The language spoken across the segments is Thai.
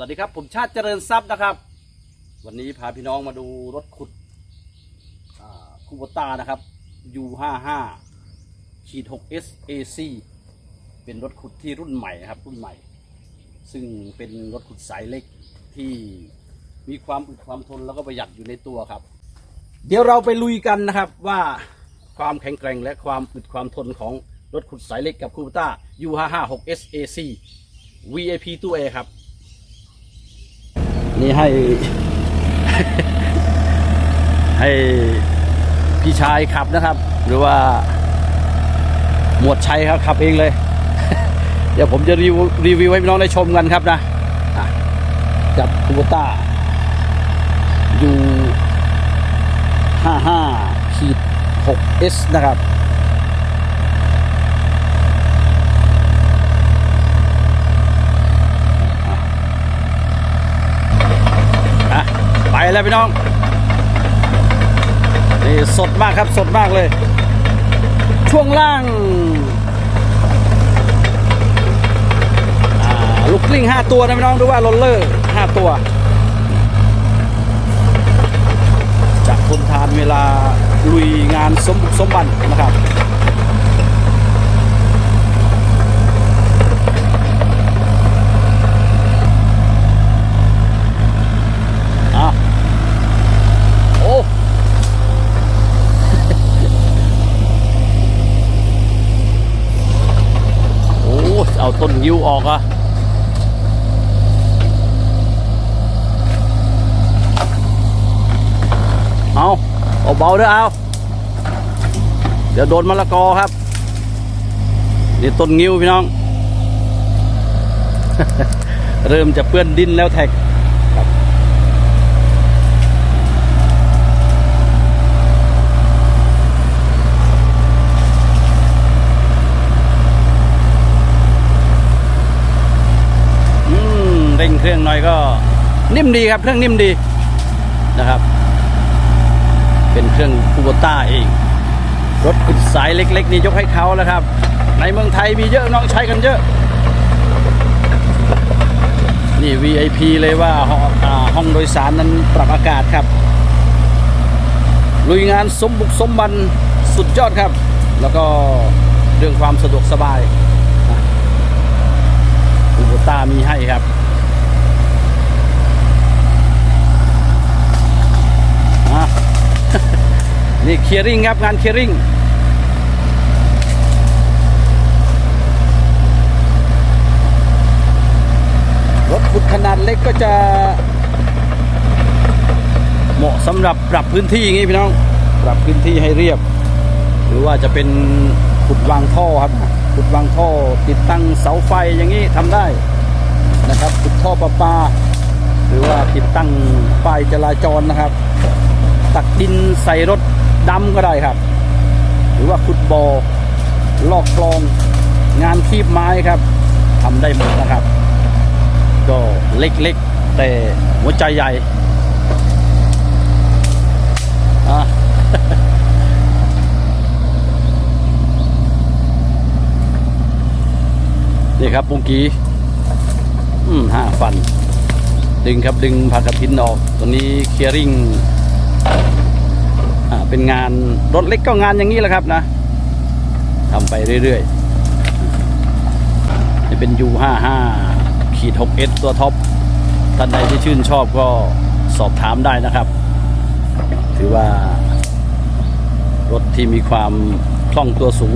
วัสดีครับผมชาติเจริญทรัพย์นะครับ วันนี้พาพี่น้องมาดูรถขุดคูโบตานะครับ U55 ขีด 6 SAC เป็นรถขุดที่รุ่นใหม่นะครับรุ่นใหม่ ซึ่งเป็นรถขุดสายเล็กที่มีความอึดความทนแล้วก็ประหยัดอยู่ในตัวครับ เดี๋ยวเราไปลุยกันนะครับว่าความแข็งแกร่งและความอึดความทนของรถขุดสายเล็กกับคูโบต้า U55 6 SAC VIP ตู้ A ครับ ให้ ให้พี่ชายขับนะครับ หรือว่า หมวดชัยครับขับเองเลย เดี๋ยวผมจะรีวิวรีวิวให้พี่น้องได้ชมกันครับนะอะกับคูโบต้าอยู่55ขีด 6S นะครับ อะไป แล้วพี่น้องนี่สดมากครับสดมากเลย ช่วงล่างาลูกกลิ้ง 5 ตัวนะพี่น้องดูว่าโรลเลอร์ 5 ตัวจะทนทานเวลาลุยงานสมบุกสมบันนะครับ อะโอ้ โอ้ เอาต้นยิ้วออกอะเอาเอาเบาเด้วยเอาเดี๋ยวโดนมะละกอครับนี่ต้นงิ้วพี่น้อง เริ่มจะเปื้อนดินแล้วแท็ก อืมเร่งเครื่องหน่อยก็ นิ่มดีครับ เครื่องนิ่มดีนะครับ เป็นเครื่องคูโบต้าเอง รถขุดสายเล็ก ๆ นี่ยกให้เขาแล้วครับ ในเมืองไทยมีเยอะน้องใช้กันเยอะ นี่ VIP เลยว่าห้องอ่าห้องโดยสารนั้นปรับอากาศครับ ลุยงานสมบุกสมบันสุดยอดครับ แล้วก็เรื่องความสะดวกสบายคูโบต้ามีให้ครับ อะ นี่ เคลียร์ริงครับงานเคลียร์ริงรถขุดขนาดเล็กก็จะ เหมาะสำหรับปรับพื้นที่อย่างนี้พี่น้อง ปรับพื้นที่ให้เรียบ หรือว่าจะเป็นขุดวางท่อครับขุดวางท่อติดตั้งเสาไฟอย่างนี้ทำได้นะครับขุดท่อประปา หรือว่าติดตั้งป้ายจราจรนะครับ ตักดินใส่รถ ดำก็ได้ครับ หรือว่าขุดบอ่อลอกคลองงานคีบไม้ครับทำได้หมดนะครับ ก็เล็กๆ แต่หัวใจใหญ่นี่ครับปุงกีอืมห้าฟัน ดึงครับดึงผักกระถินออกตัวนี้เคลียร์ริงอ่า เป็นงานรถเล็กก็งานอย่างนี้แหละครับนะทำไปเรื่อยๆนี่เป็น U55 ขีด 6S ตัวท็อปท่านใดที่ชื่นชอบก็สอบถามได้นะครับ ถือว่ารถที่มีความคล่องตัวสูง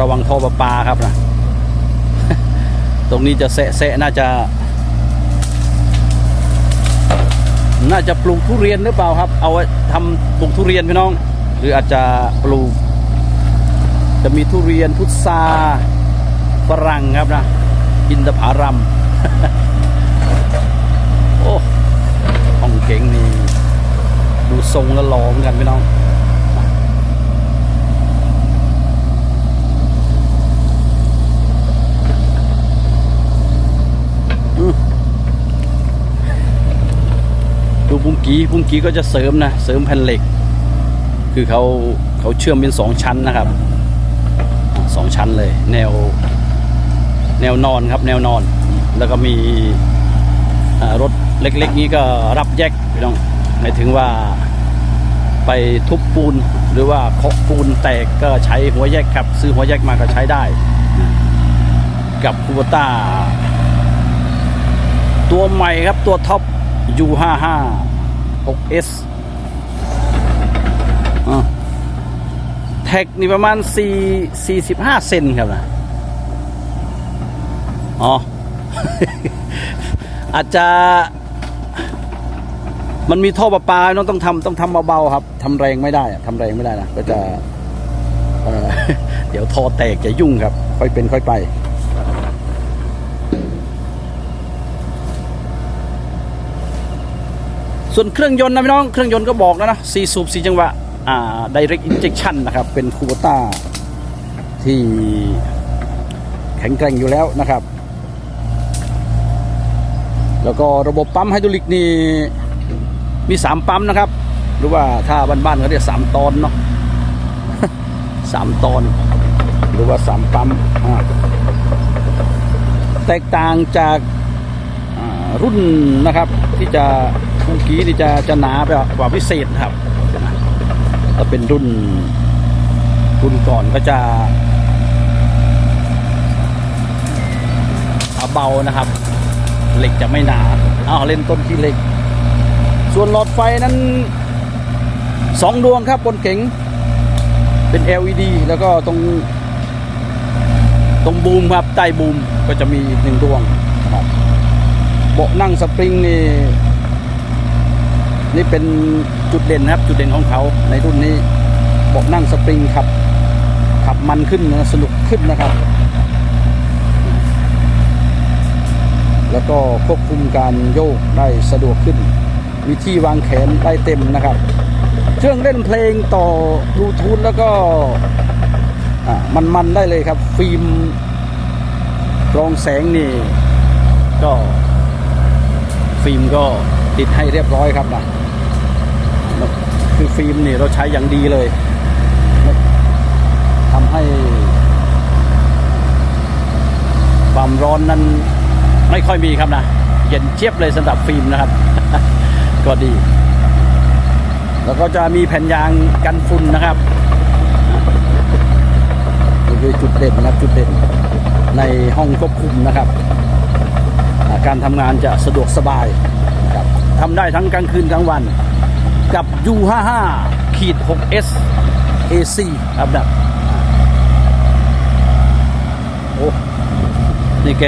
ระวังท่อประปาครับนะ ตรงนี้จะแสะๆน่าจะ น่าจะปลูกทุเรียนหรือเปล่าครับ เอาไว้ทำปลูกทุเรียนพี่น้อง หรืออาจจะปลูก จะมีทุเรียนพุทราฝรั่งครับนะอินทผารัมโอ้ห้องเก๋งนี่ ดูทรงและหล่อเหมือนกันพี่น้อง บุ้งกีบุ้งกีก็จะเสริมนะ เสริมแผ่นเหล็ก คือเขาเขาเชื่อมเป็นสองชั้นนะครับสองชั้นเลย แนวแนวนอนครับ แนวนอน แล้วก็มีรถเล็กๆนี้ก็รับแยกพี่น้องหมายถึงว่าไปทุบปูนหรือว่าเคาะปูนแตกก็ใช้หัวแยกครับ ซื้อหัวแยกมาก็ใช้ได้ กับคูบต้า ตัวใหม่ครับตัวท็อป U55 6S อะแท็กนี่ประมาณ 4 45 เซนครับนะอ๋อ อาจจะ มันมีท่อประปาเนอะต้องทำต้องทำเบาๆครับทำแรงไม่ได้ทำแรงไม่ได้นะก็จะเเดี๋ยวท่อแตกจะยุ่งครับ ค่อยเป็นค่อยไป ส่วนเครื่องยนต์นะพี่น้องเครื่องยนต์ก็บอกแล้วนะสี่สูบสี่จังหวะอ่า direct injection นะครับ เป็นคูโบต้าที่แข็งแกร่งอยู่แล้วนะครับ แล้วก็ระบบปั๊มไฮดรอลิกนี่มีสามปั๊มนะครับ หรือว่าถ้าบ้านๆเขาเรียกสามตอนเนาะสามตอน หรือว่าสามปั๊มแตกต่างจาก รุ่นนะครับ ที่จะเมื่อกี้นี่จะจะหนาไปกว่าพิเศษครับถ้าเป็นรุ่นรุ่นก่อนก็จะเบานะครับ เหล็กจะไม่หนาเอาเล่นต้นที่เหล็ก ส่วนหลอดไฟนั้นสองดวงครับบนเก๋งเป็น LED แล้วก็ตรง ตรงบูมครับใต้บูมก็จะมีอีกหนึ่งดวง เบาะนั่งสปริงนี่ นี่เป็นจุดเด่นนะครับ จุดเด่นของเขาในรุ่นนี้เบาะนั่งสปริงขับ ขับมันขึ้นนะสนุกขึ้นนะครับ แล้วก็ควบคุมการโยกได้สะดวกขึ้นมีที่วางแขนได้เต็มนะครับ เครื่องเล่นเพลงต่อบลูทูธแล้วก็อะมันๆได้เลยครับ ฟิล์มรองแสงนี่ ก็ ฟิล์มก็ติดให้เรียบร้อยครับนะคือฟิล์มนี่เราใช้อย่างดีเลยทำให้ ความร้อนนั้นไม่ค่อยมีครับนะเย็นเชียบเลยสำหรับฟิล์มนะครับ ก็ดี แล้วก็จะมีแผ่นยางกันฝุ่นนะครับนี่คือจุดเด่นนะครับจุดเด่นในห้องควบคุมนะครับ การทำงานจะสะดวกสบายครับทำได้ทั้งกลางคืนกลางวัน กับ U55 ขีด 6S AC ครับแบบโอ้นี่แก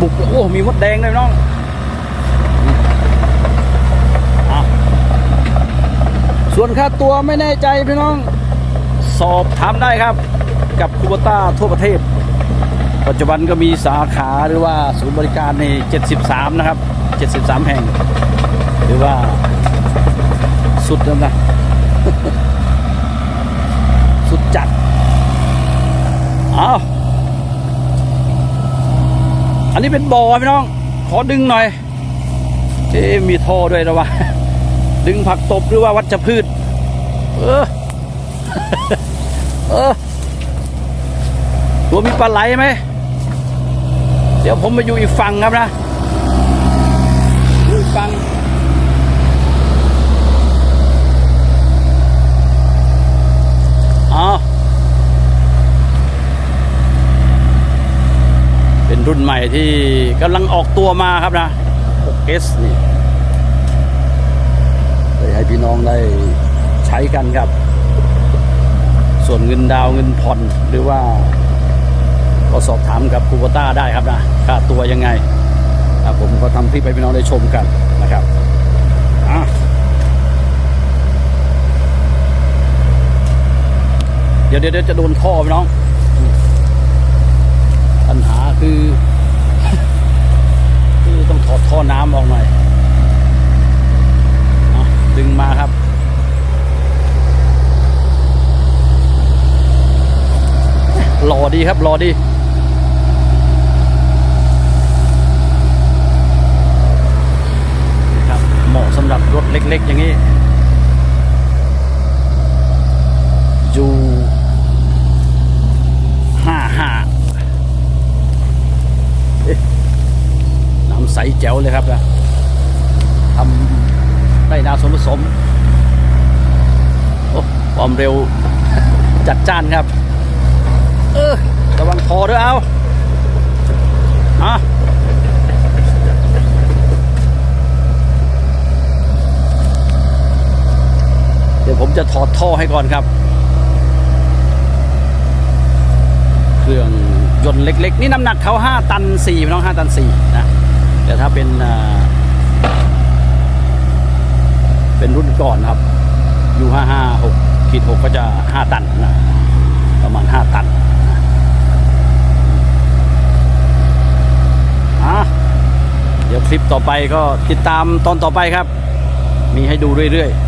บุกโอ้มีมดแดงเลยน้องอส่วนค่าตัวไม่แน่ใจพี่น้อง สอบถามได้ครับ กับคูบต้าทั่วประเทศ ปัจจุบันก็มีสาขาหรือว่าศูนย์บริการใน 73 นะครับ 73 แห่ง หรือว่าสุดแล้วนะ สุดจัดเอาอันนี้เป็นบ่อพี่น้อง ขอดึงหน่อย เอ๊มีท่อด้วยนะวะ ดึงผักตบหรือว่าวัชพืช เออ เออตัวมีปลาไหลไหม ดี๋ยวผมมาอยู่อีกฝั่งครับนะอีกฝั่งอ๋อเป็นรุ่นใหม่ที่กำลังออกตัวมาครับนะ 6S นี่ให้พี่น้องได้ใช้กันครับ ส่วนเงินดาวเงินผ่อนหรือว่า สอบถามกับคูโบต้าได้ครับนะค่าตัวยังไงอะผมก็ทำคลิปให้พี่น้องได้ชมกันนะครับอะเดี๋ยวเดี๋ยวเดี๋ยวจะโดนท่อพี่น้อง ปัญหาคือ คือต้องถอดท่อน้ำออกหน่อยดึงมาครับรอดีครับรอดี ครับเหมาะสำหรับรถ เล็กๆอย่างนี้ อยู่ห้าห้าเอ๊ะน้ำใสแจ๋วเลยครับนะทำไร่นาสวนผสมโอ้ความเร็วจัดจ้านครับ เออระวังคอด้วยเอาอะเดี๋ยวผม จะถอดท่อให้ก่อนครับ เครื่องยนต์เล็ก ๆ นี่น้ำหนักเขา5ตัน4พี่น้อง5ตัน4นะแต่ถ้าเป็นเป็นรุ่นก่อนครับ U 5 5 6ขีด6ก็จะ 5 ตันนะประมาณ 5 ตันนะอะเดี๋ยวคลิปต่อไปก็ติดตามตอนต่อไปครับ มีให้ดูเรื่อย ๆ